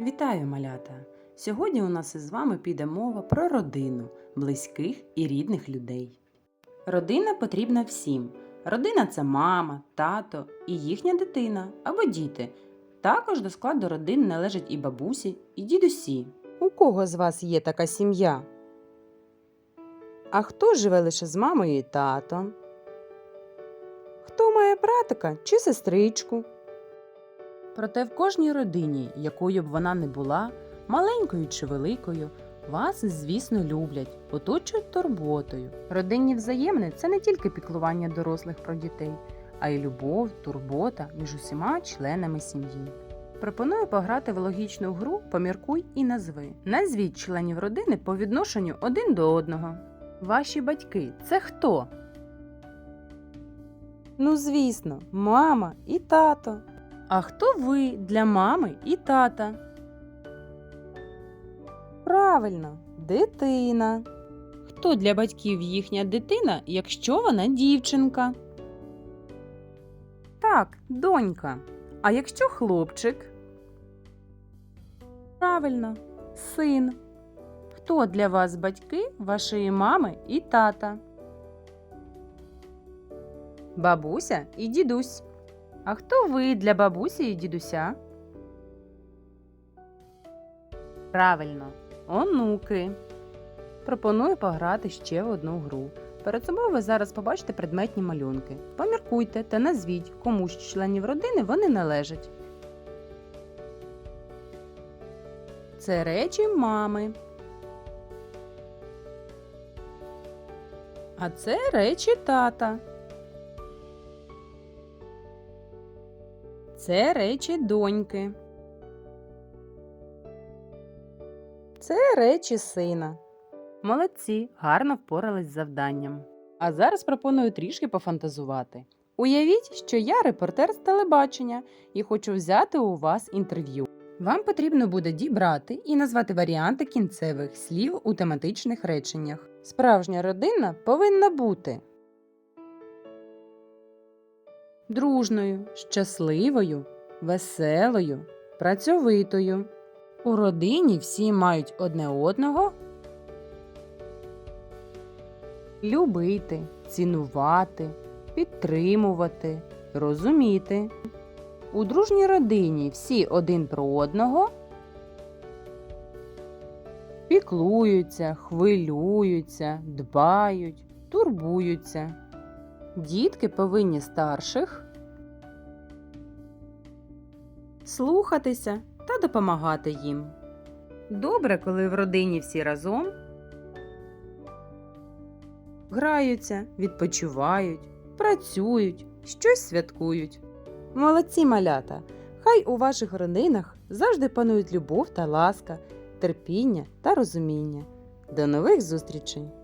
Вітаю, малята! Сьогодні у нас із вами піде мова про родину, близьких і рідних людей. Родина потрібна всім. Родина це мама, тато і їхня дитина або діти. Також до складу родин належать і бабусі, і дідусі. У кого з вас є така сім'я? А хто живе лише з мамою і татом? Хто має братика чи сестричку? Проте в кожній родині, якою б вона не була, маленькою чи великою, вас, звісно, люблять, оточують турботою. Родинні взаємини це не тільки піклування дорослих про дітей, а й любов, турбота між усіма членами сім'ї. Пропоную пограти в логічну гру Поміркуй і назви. Назвіть членів родини по відношенню один до одного. Ваші батьки це хто? Ну, звісно, мама і тато. А хто ви для мами і тата? Правильно, дитина. Хто для батьків їхня дитина, якщо вона дівчинка? Так, донька. А якщо хлопчик? Правильно, син. Хто для вас батьки вашої мами і тата? Бабуся і дідусь. А хто ви для бабусі і дідуся? Правильно, онуки. Пропоную пограти ще в одну гру. Перед собою ви зараз побачите предметні малюнки. Поміркуйте та назвіть, кому з членів родини вони належать. Це речі мами. А це речі тата. Це речі доньки. Це речі сина. Молодці, гарно впорались з завданням. А зараз пропоную трішки пофантазувати. Уявіть, що я репортер з телебачення і хочу взяти у вас інтерв'ю. Вам потрібно буде дібрати і назвати варіанти кінцевих слів у тематичних реченнях. Справжня родина повинна бути дружною, щасливою, веселою, працьовитою. У родині всі мають одне одного любити, цінувати, підтримувати, розуміти. У дружній родині всі один про одного піклуються, хвилюються, дбають, турбуються. Дітки повинні старших слухатися та допомагати їм. Добре, коли в родині всі разом граються, відпочивають, працюють, щось святкують. Молодці малята! Хай у ваших родинах завжди панують любов та ласка, терпіння та розуміння. До нових зустрічей!